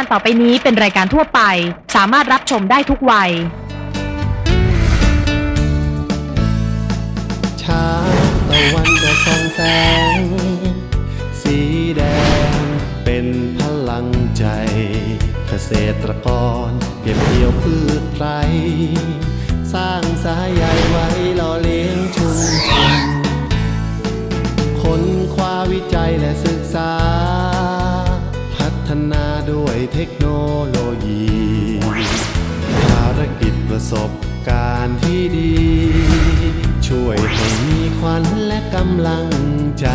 การต่อไปนี้เป็นรายการทั่วไป สามารถรับชมได้ทุกวัย เช้าตะวันก็ส่องแสง สีแดงเป็นพลังใจ เกษตรกรเก็บเกี่ยวพืชไทยสร้างสายใยไว้หล่อเลี้ยงชุมชนคนคว้าวิจัยและศึก ทคโนโลยี ภารกิจประสบการณ์ที่ดี ช่วยให้มีขวัญและกำลังใจ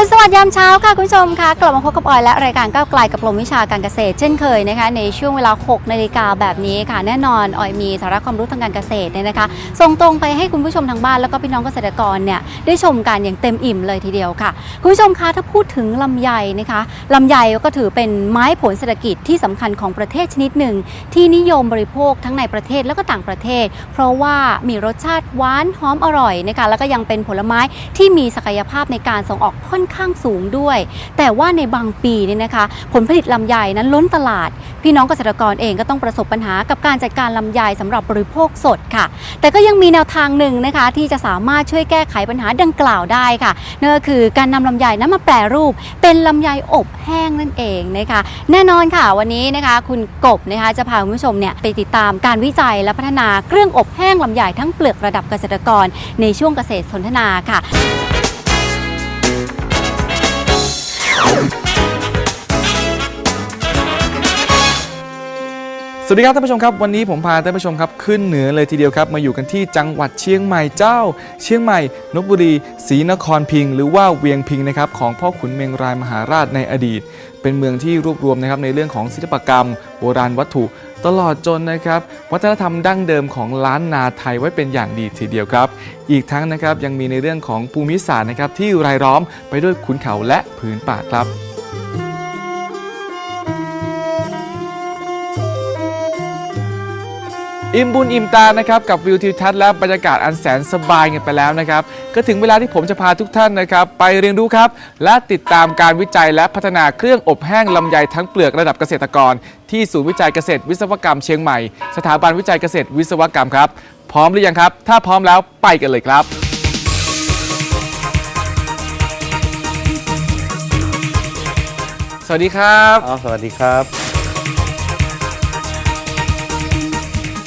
รุณสวัสดิ์ยามเช้าค่ะคุณผู้ชมค่ะกลับมาพบกับออยและรายการก้าวไกลกับกรมวิชาการเกษตร เช่นเคยนะคะในช่วงเวลา 6 นาฬิกาแบบนี้ค่ะ แน่นอนออยมีสาระความรู้ทางการเกษตรเนี่ยนะคะส่งตรงไปให้คุณผู้ชมทางบ้านแล้วก็พี่น้องเกษตรกรเนี่ยได้ชมกันอย่างเต็มอิ่มเลยทีเดียวค่ะ คุณผู้ชมคะถ้าพูดถึงลำไยนะคะลำไยก็ถือเป็นไม้ผลเศรษฐกิจที่สำคัญของประเทศชนิดหนึ่ง ที่นิยมบริโภคทั้งในประเทศแล้วก็ต่างประเทศ เพราะว่ามีรสชาติหวานหอมอร่อยนะคะแล้วก็ยังเป็นผลไม้ที่มีศักยภาพในการส่งออกค่อนข้างสูงด้วย แต่ว่าในบางปีเนี่ยนะคะ ผลผลิตลำไยนั้นล้นตลาด พี่น้องเกษตรกรเองก็ต้องประสบปัญหากับการจัดการลำไยสำหรับบริโภคสดค่ะ แต่ก็ยังมีแนวทางหนึ่งนะคะ ที่จะสามารถช่วยแก้ไขปัญหาดังกล่าวได้ค่ะนั่นก็คือการนำลำไยนั้นมาแปรรูป เป็นลำไยอบแห้งนั่นเองนะคะ แน่นอนค่ะวันนี้นะคะ คุณกบนะคะจะพาคุณผู้ชมเนี่ยไปติดตามการวิจัยและพัฒนาเครื่องอบแห้งลำไยทั้งเปลือกระดับเกษตรกรในช่วงเกษตรสนทนาค่ะ สวัสดีครับท่านผู้ชมครับวันนี้ผมพาท่านผู้ชมครับขึ้นเหนือเลยทีเดียวครับมาอยู่กันที่จังหวัดเชียงใหม่เจ้า เชียงใหม่นบุรีศรีนครพิง หรือว่าเวียงพิงนะครับของพ่อขุนเมงรายมหาราชในอดีต เป็นเมืองที่รวบรวมนะครับในเรื่องของศิลปกรรม โบราณวัตถุ ตลอดจนนะครับวัฒนธรรมดั้งเดิมของล้านนาไทยไว้เป็นอย่างดีทีเดียวครับ อีกทั้งนะครับยังมีในเรื่องของภูมิศาสตร์นะครับที่รายล้อมไปด้วยขุนเขาและผืนป่าครับ อิ่มบุญอิ่มตานะครับกับวิวทิวทัศน์และบรรยากาศอันแสนสบายกันไปแล้วนะครับก็ถึงเวลาที่ผมจะพาทุกท่านนะครับ ไปเรียนรู้ครับ และติดตามการวิจัยและพัฒนาเครื่องอบแห้งลำไยทั้งเปลือกระดับเกษตรกร ที่ศูนย์วิจัยเกษตรวิศวกรรมเชียงใหม่ สถาบันวิจัยเกษตรวิศวกรรมครับ พร้อมหรือยังครับ ถ้าพร้อมแล้วไปกันเลยครับสวัสดีครับ อ๋อ สวัสดีครับ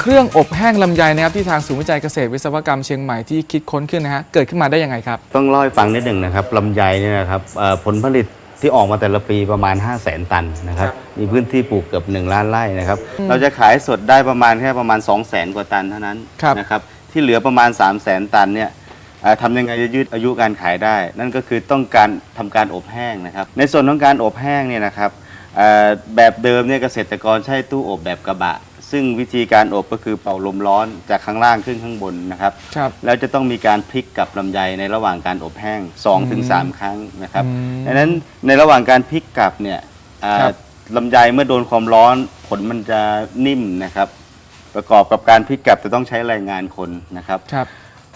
เครื่องอบแห้งลำไยนะครับที่ทางศูนย์วิจัยเกษตรวิศวกรรมเชียงใหม่ที่คิดค้นขึ้นนะฮะเกิดขึ้นมาได้ยังไงครับ ต้องเล่าให้ฟังนิดหนึ่งนะครับลำไยเนี่ยนะครับเอ่อผลผลิตที่ออกมาแต่ละปีประมาณ 5 0 0แสนตันนะครับ มีพื้นที่ปลูกเกือบ 1 ล้านไร่นะครับ เราจะขายสดได้ประมาณแค่ประมาณ 2 0 0แสนกว่าตันเท่านั้นครับ นะครับ ที่เหลือประมาณ 3 0 0แสนตันเนี่ยเอ่อทำยังไงจะยืดอายุการขายได้ นั่นก็คือต้องการทำการอบแห้งนะครับ ในส่วนของการอบแห้งเนี่ยนะครับเอ่อแบบเดิมเนี่ยเกษตรกรใช้ตู้อบแบบกระบะ ซึ่งวิธีการอบก็คือเป่าลมร้อนจากข้างล่างขึ้นข้างบนนะครับ ครับ แล้วจะต้องมีการพลิกกับลำไยในระหว่างการอบแห้ง2-3ถึง3ครั้งนะครับอืมดังนั้นในระหว่างการพลิกกลับเนี่ยอ่าครับ ลำไยเมื่อโดนความร้อนผลมันจะนิ่มนะครับ ประกอบกับการพลิกกลับจะต้องใช้แรงงานคนนะครับ ครับ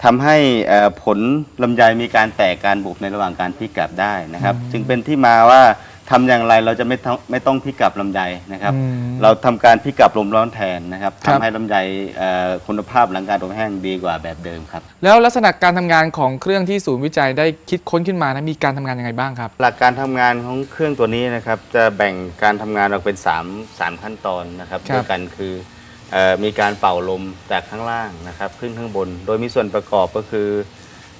ทำให้เอ่อผลลำไยมีการแตกการบุบในระหว่างการพลิกกลับได้นะครับ จึงเป็นที่มาว่า ทำอย่างไรเราจะไม่ต้องไม่ต้องพลิกกลับลำไยนะครับ อืมเราทำการพลิกกลับลมร้อนแทนนะครับครับ ทำให้ลำไยเอ่อคุณภาพหลังการอบแห้งดีกว่าแบบเดิมครับ แล้วลักษณะการทำงานของเครื่องที่ศูนย์วิจัยได้คิดค้นขึ้นมานะมีการทำงานยังไงบ้างครับ หลักการทำงานของเครื่องตัวนี้นะครับ จะแบ่งการทำงานออกเป็น3 3ขั้นตอนนะครับครับ ด้วยกันคือเอ่อมีการเป่าลมจากข้างล่างนะครับขึ้นข้างบน โดยมีส่วนประกอบก็คือ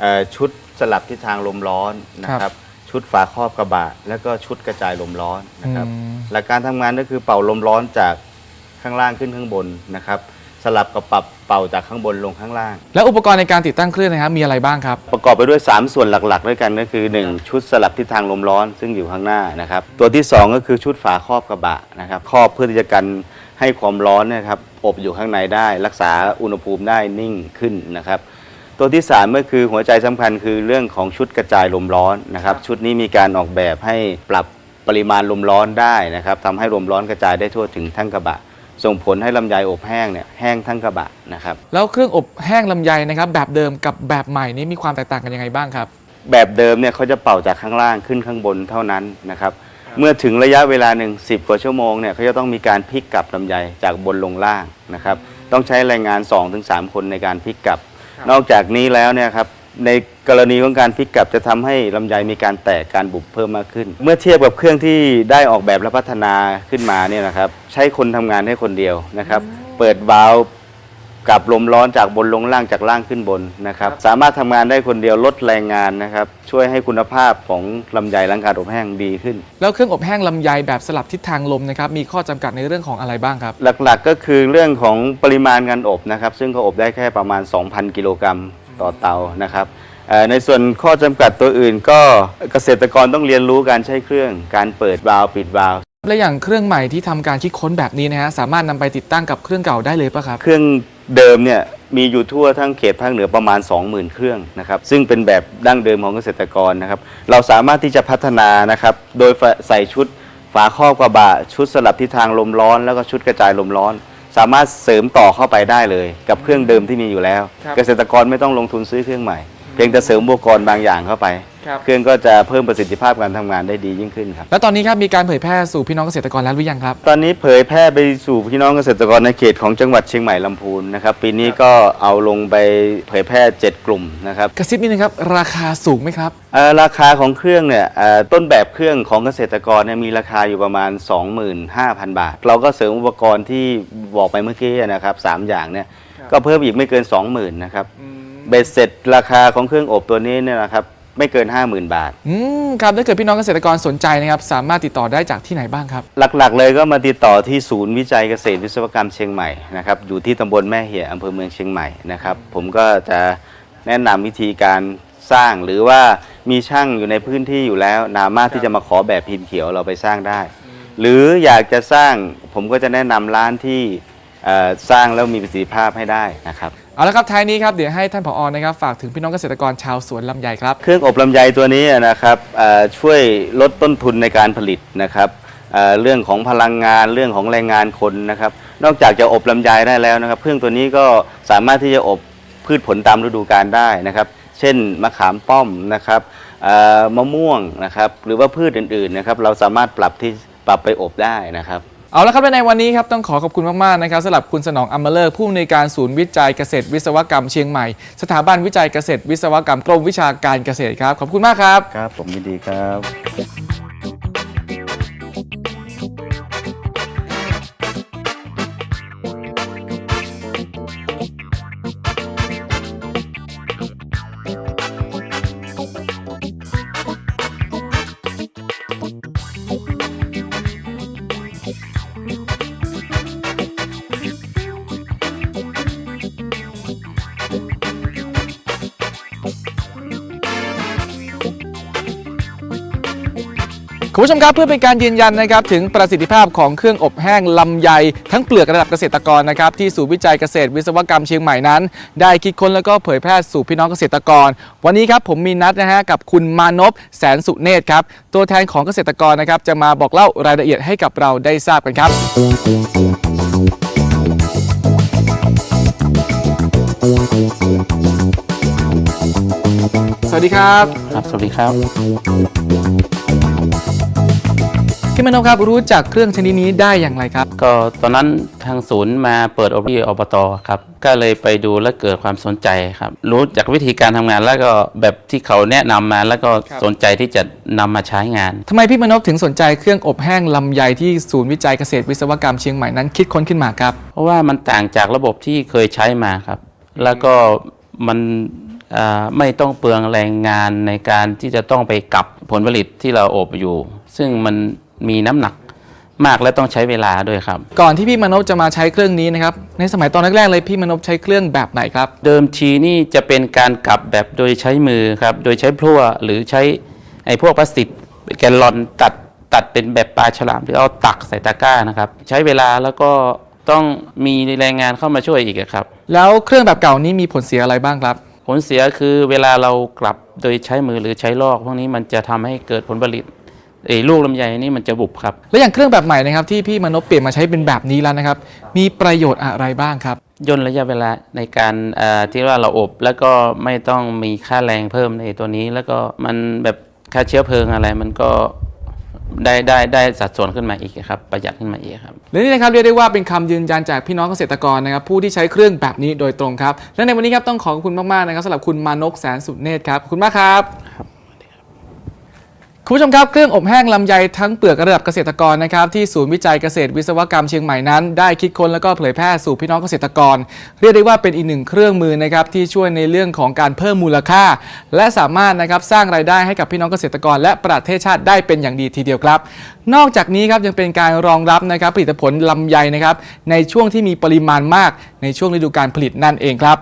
เอ่อชุดสลับทิศทางลมร้อนนะครับ ชุดฝาครอบกระบะ แล้วก็ชุดกระจายลมร้อนนะครับ อืม หลักการทำงานก็คือเป่าลมร้อนจากข้างล่างขึ้นข้างบนนะครับ สลับกับปรับเป่าจากข้างบนลงข้างล่าง แล้วอุปกรณ์ในการติดตั้งเครื่องนะครับมีอะไรบ้างครับ ประกอบไปด้วย 3 ส่วนหลักๆ ด้วยกันก็คือ 1 ชุดสลับทิศทางลมร้อนซึ่งอยู่ข้างหน้านะครับ ตัวที่ 2 ก็คือชุดฝาครอบกระบะนะครับครอบเพื่อที่จะกันให้ความร้อนเนยครับอบอยู่ข้างในได้ รักษาอุณหภูมิได้นิ่งขึ้นนะครับ ตัวที่3ก็คือหัวใจสำคัญคือเรื่องของชุดกระจายลมร้อนนะครับ ชุดนี้มีการออกแบบให้ปรับปริมาณลมร้อนได้นะครับทำให้ลมร้อนกระจายได้ทั่วถึงทั้งกระบะ ส่งผลให้ลำไยอบแห้งเนี่ยแห้งทั้งกระบะนะครับแล้วเครื่องอบแห้งลำไยนะครับแบบเดิมกับแบบใหม่นี้มีความแตกต่างกันยังไงบ้างครับ แบบเดิมเนี่ยเขาจะเป่าจากข้างล่างขึ้นข้างบนเท่านั้นนะครับเมื่อถึงระยะเวลาหนึ่งสิบกว่าชั่วโมงเนี่ยเขาจะต้องมีการพลิกกลับลำไยจากบนลงล่างนะครับต้องใช้แรงงาน 2-3 คนในการพลิกกลั บ นอกจากนี้แล้วเนี่ยครับในกรณีของการพลิกกลับจะทำให้ลำไยมีการแตกการบุบเพิ่มมากขึ้น เมื่อเทียบกับเครื่องที่ได้ออกแบบและพัฒนาขึ้นมาเนี่ยนะครับ ใช้คนทำงานให้คนเดียวนะครับ เปิดวาล์ว กลับลมร้อนจากบนลงล่างจากล่างขึ้นบนนะครับ สามารถทำงานได้คนเดียวลดแรงงานนะครับ ช่วยให้คุณภาพของลำไยหลังการอบแห้งดีขึ้น แล้วเครื่องอบแห้งลำไยแบบสลับทิศทางลมนะครับมีข้อจำกัดในเรื่องของอะไรบ้างครับ หลักๆก็คือเรื่องของปริมาณการอบนะครับ ซึ่งก็อบได้แค่ประมาณ 2,000 กิโลกรัมต่อเตานะครับเอ่อในส่วนข้อจำกัดตัวอื่นก็เกษตรกรต้องเรียนรู้การใช้เครื่อง การเปิดวาล์วปิดวาล์ว และอย่างเครื่องใหม่ที่ทำการคิดค้นแบบนี้นะฮะสามารถนำไปติดตั้งกับเครื่องเก่าได้เลยปะครับ เครื่องเดิมเนี่ยมีอยู่ทั่วทั้งเขตภาคเหนือประมาณ 20,000 เครื่องนะครับซึ่งเป็นแบบดั้งเดิมของเกษตรกรนะครับเราสามารถที่จะพัฒนานะครับโดยใส่ชุดฝาครอบกระบะชุดสลับทิศทางลมร้อน แล้วก็ชุดกระจายลมร้อน สามารถเสริมต่อเข้าไปได้เลย กับเครื่องเดิมที่มีอยู่แล้ว ครับ เกษตรกรไม่ต้องลงทุนซื้อเครื่องใหม่ เพียงแต่เสริมอุปกรณ์บางอย่างเข้าไป ครับเครื่องก็จะเพิ่มประสิทธิภาพการทำงานได้ดียิ่งขึ้นครับ แล้วตอนนี้ครับมีการเผยแพร่สู่พี่น้องเกษตรกรแล้วหรือยังครับ ตอนนี้เผยแพร่ไปสู่พี่น้องเกษตรกรในเขตของจังหวัดเชียงใหม่ลำพูนนะครับ ปีนี้ก็เอาลงไปเผยแพร่ 7 กลุ่มนะครับกระซิบนิดนึงครับ ราคาสูงไหมครับ เอ่อราคาของเครื่องเนี่ยเอ่อต้นแบบเครื่องของเกษตรกรเนี่ยมีราคาอยู่ประมาณ 25,000 บาท เราก็เสริมอุปกรณ์ที่บอกไปเมื่อกี้นะครับสามอย่างเนี่ยก็เพิ่มอีกไม่เกิน 20,000นะครับ เบ็ดเสร็จราคาของเครื่องอบตัวนี้เนี่ยนะครับ ไม่เกิน 50,000 บาท อืมครับถ้าเกิดพี่น้องเกษตรกรสนใจนะครับ สามารถติดต่อได้จากที่ไหนบ้างครับ หลักๆ เลยก็มาติดต่อที่ศูนย์วิจัยเกษตรวิศวกรรมเชียงใหม่นะครับอยู่ที่ตำบลแม่เหี่ยอำเภอเมืองเชียงใหม่นะครับผมก็จะแนะนำวิธีการสร้างหรือว่ามีช่างอยู่ในพื้นที่อยู่แล้วสามารถที่จะมาขอแบบพิมพ์เขียวเราไปสร้างได้ หรืออยากจะสร้างผมก็จะแนะนำร้านที่เอ่อสร้างแล้วมีประสิทธิภาพให้ได้นะครับ เอาละครับท้ายนี้ครับเดี๋ยวให้ท่านผอนะครับฝากถึงพี่น้องเกษตรกรชาวสวนลำไยครับ เครื่องอบลำไยตัวนี้นะครับเอ่อช่วยลดต้นทุนในการผลิตนะครับเอ่อเรื่องของพลังงานเรื่องของแรงงานคนนะครับ นอกจากจะอบลำไยได้แล้วนะครับ เครื่องตัวนี้ก็สามารถที่จะอบพืชผลตามฤดูกาลได้นะครับ เช่นมะขามป้อมนะครับเอ่อมะม่วงนะครับ หรือว่าพืชอื่นๆนะครับ เราสามารถปรับที่ปรับไปอบได้นะครับ เอาละครับและในวันนี้ครับต้องขอขอบคุณมาก ๆ นะครับสำหรับคุณสนองอัมมาเลอร์ผู้อำนวยการศูนย์วิจัยเกษตรวิศวกรรมเชียงใหม่ สถาบันวิจัยเกษตรวิศวกรรมกรมวิชาการเกษตรครับ ขอบคุณมากครับ ครับ ผมยินดีครับ คุณผู้ชมครับเพื่อเป็นการยืนยันนะครับถึงประสิทธิภาพของเครื่องอบแห้งลำไย ทั้งเปลือกระดับเกษตรกรนะครับที่ศูนย์วิจัยเกษตรวิศวกรรมเชียงใหม่นั้น ได้คิดค้นแล้วก็เผยแพร่สู่พี่น้องเกษตรกร วันนี้ครับผมมีนัดนะฮะกับคุณมานพแสนสุเนตรครับตัวแทนของเกษตรกรนะครับจะมาบอกเล่ารายละเอียดให้กับเราได้ทราบกันครับ สวัสดีครับ ครับ สวัสดีครับ พี่มานพครับรู้จักเครื่องชนิดนี้ได้อย่างไรครับ ก็ตอนนั้นทางศูนย์มาเปิดอบที่อบตครับ ก็เลยไปดูแล้วเกิดความสนใจครับ รู้จากวิธีการทำงานแล้วก็แบบที่เขาแนะนำมาแล้วก็ครับสนใจที่จะนำมาใช้งานทำไมพี่มานพถึงสนใจเครื่องอบแห้งลำไยที่ศูนย์วิจัยเกษตรวิศวกรรมเชียงใหม่นั้นคิดค้นขึ้นมาครับ เพราะว่ามันต่างจากระบบที่เคยใช้มาครับ แล้วก็มันอ่าไม่ต้องเปลืองแรงงานในการที่จะต้องไปกลับผลผลิตที่เราอบอยู่ ซึ่งมัน มีน้ำหนักมากและต้องใช้เวลาด้วยครับ ก่อนที่พี่มานพจะมาใช้เครื่องนี้นะครับ ในสมัยตอนแรกๆเลยพี่มานพใช้เครื่องแบบไหนครับ เดิมทีนี่จะเป็นการกลับแบบโดยใช้มือครับ โดยใช้พลั่วหรือใช้ไอ้พวกพลาสติกแกลลอนตัดตัดเป็นแบบปลาฉลามหรือเอาตักใส่ตะกร้านะครับ ใช้เวลาแล้วก็ต้องมีแรงงานเข้ามาช่วยอีกอะครับ แล้วเครื่องแบบเก่านี้มีผลเสียอะไรบ้างครับ ผลเสียคือเวลาเรากลับโดยใช้มือหรือใช้ลอก พวกนี้มันจะทำให้เกิดผลผลิต ไอ้ลูกลำไยนี่มันจะบุบครับ และอย่างเครื่องแบบใหม่นะครับที่พี่มานพเปลี่ยนมาใช้เป็นแบบนี้แล้วนะครับ มีประโยชน์อะไรบ้างครับ ย่นระยะเวลาในการเอ่อที่ว่าเราอบแล้วก็ไม่ต้องมีค่าแรงเพิ่มในตัวนี้ แล้วก็มันแบบค่าเชื้อเพลิงอะไรมันก็ได้ได้ได้สัดส่วนขึ้นมาอีกครับ ประหยัดขึ้นมาอีกครับ และนี่นะครับเรียกได้ว่าเป็นคำยืนยันจากพี่น้องเกษตรกรนะครับผู้ที่ใช้เครื่องแบบนี้โดยตรงครับ และในวันนี้ครับต้องขอบคุณมากๆนะครับสำหรับคุณมานกแสนสุดเนตรครับขอบคุณมากครับ คุณผู้ชมครับ เครื่องอบแห้งลำไยทั้งเปลือกระดับเกษตรกรนะครับที่ศูนย์วิจัยเกษตรวิศวกรรมเชียงใหม่นั้น ได้คิดค้นแล้วก็เผยแพร่สู่พี่น้องเกษตรกร เรียกได้ว่าเป็นอีกหนึ่งเครื่องมือนะครับที่ช่วยในเรื่องของการเพิ่มมูลค่า และสามารถนะครับสร้างรายได้ให้กับพี่น้องเกษตรกร และประเทศชาติได้เป็นอย่างดีทีเดียวครับ นอกจากนี้ครับยังเป็นการรองรับนะครับผลิตผลลำไยนะครับในช่วงที่มีปริมาณมากในช่วงฤดูการผลิตนั่นเองครับ